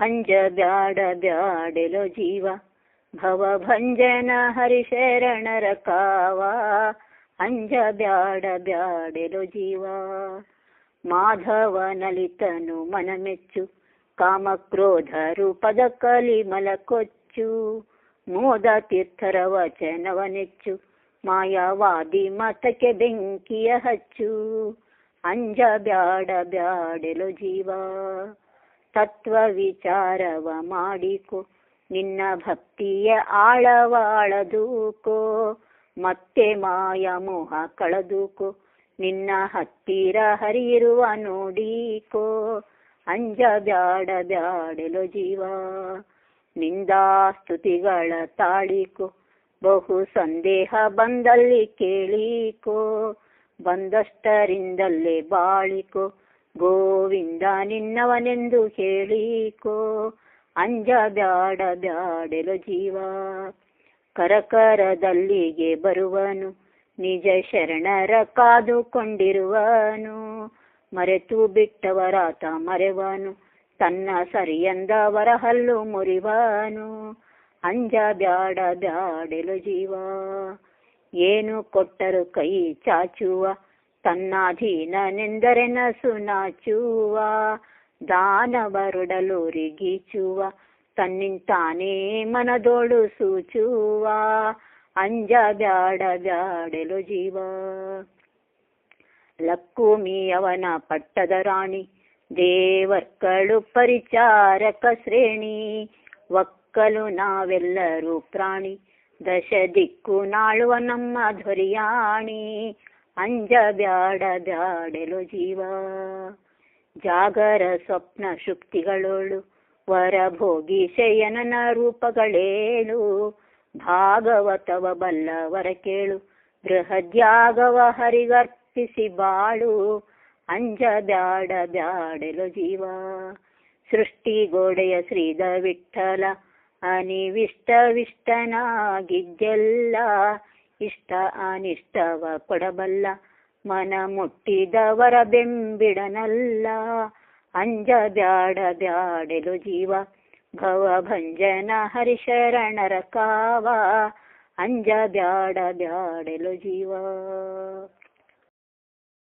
ಅಂಜ ಬ್ಯಾಡ ಬ್ಯಾಡೆಲೋ ಜೀವ. ಭವಭಂಜನ ಹರಿಶರಣರ ಕಾವ. ಅಂಜ ಬ್ಯಾಡ ಬ್ಯಾಡೆಲೋ ಜೀವ. ಮಾಧವ ನಲಿತನು ಮನಮೆಚ್ಚು. ಕಾಮಕ್ರೋಧ ರೂಪದ ಕಲಿಮಲ ಕೊಚ್ಚು. ಮೋದ ತೀರ್ಥರ ವಚನವನೆಚ್ಚು. ಮಾಯಾವಾದಿ ಮತಕ್ಕೆ ಬೆಂಕಿಯ ಹಚ್ಚು. ಅಂಜ ಬ್ಯಾಡ ಬ್ಯಾಡೆಲೋ ಜೀವ. ತತ್ವ ವಿಚಾರವ ಮಾಡಿಕೊ ನಿನ್ನ ಭಕ್ತಿಯ ಆಳವಾಳದೂಕೋ. ಮತ್ತೆ ಮಾಯ ಮೋಹ ಕಳೆದುಕೋ. ನಿನ್ನ ಹತ್ತಿರ ಹರಿಯಿರುವ ನೋಡಿಕೋ. ಅಂಜ ಬ್ಯಾಡ ಬ್ಯಾಡಲು ಜೀವ. ನಿಂದಾ ಸ್ತುತಿಗಳ ತಾಳಿಕೋ. ಬಹು ಸಂದೇಹ ಬಂದಲ್ಲಿ ಕೇಳಿಕೋ. ಬಂದಷ್ಟರಿಂದಲ್ಲೇ ಬಾಳಿಕೋ. ಗೋವಿಂದ ನಿನ್ನವನೆಂದು ಹೇಳಿಕೋ ಅಂಜ ಬ್ಯಾಡ ಬ್ಯಾಡೆಲೋ ಜೀವ. ಕರಕರದಲ್ಲಿಗೆ ಬರುವನು, ನಿಜ ಶರಣರ ಕಾದುಕೊಂಡಿರುವನು. ಮರೆತು ಬಿಟ್ಟವರಾತ ಮರೆವನು, ತನ್ನ ಸರಿಯಂದವರ ಹಲ್ಲು ಮುರಿವನು. ಅಂಜ ಬ್ಯಾಡ ಬ್ಯಾಡೆಲು ಜೀವ. ಏನು ಕೊಟ್ಟರು ಕೈ ಚಾಚುವ ತನ್ನಾಧೀನನೆಂದರೆ ನಸು ನಾಚುವ ದಾನವರುಡಲುರಿಗೀಚುವ, ತನ್ನಿಂತಾನೇ ಮನದೋಳು ಸೂಚುವ ಅಂಜ ಬ್ಯಾಡ ಬ್ಯಾಡೆಲು ಜೀವ. ಲಕ್ಕುಮಿಯವನ ಪಟ್ಟದ ರಾಣಿ, ದೇವರ್ಕಳು ಪರಿಚಾರಕ ಶ್ರೇಣಿ, ಒಕ್ಕಲು ನಾವೆಲ್ಲರೂ ಪ್ರಾಣಿ ದಶ ದಿಕ್ಕು ನಾಳುವ ನಮ್ಮ ಧ್ವರಿಯಾಣಿ ಅಂಜ ಬ್ಯಾಡ ಬ್ಯಾಡೆಲು ಜೀವ. ಜಾಗರ ಸ್ವಪ್ನ ಶುಕ್ತಿಗಳೋಳು, ವರಭೋಗಿ ಶಯನನ ರೂಪಗಳೇಳು. ಭಾಗವತವ ಬಲ್ಲವರ ಕೇಳು, ಬೃಹದ್ಯಾಗವ ಹರಿಗರ್ಪಿಸಿ ಬಾಳು. ಅಂಜ ಬ್ಯಾಡ ಬ್ಯಾಡೆಲು ಜೀವ. ಸೃಷ್ಟಿ ಗೋಡೆಯ ಶ್ರೀದ ವಿಠಲ ಅನಿವಿಷ್ಟವಿಷ್ಟನಾಗಿದ್ದೆಲ್ಲ. ಇಷ್ಟ ಅನಿಷ್ಟವ ಕೊಡಬಲ್ಲ ಮನ ಮುಟ್ಟಿದವರ ಬೆಂಬಿಡನಲ್ಲ. ಅಂಜ ಬ್ಯಾಡ ಬ್ಯಾಡೆಲು ಜೀವ ಭವಭಂಜನ ಹರಿಶರಣರ ಕಾವ. ಅಂಜ ಬ್ಯಾಡ ಬ್ಯಾಡೆಲು ಜೀವ.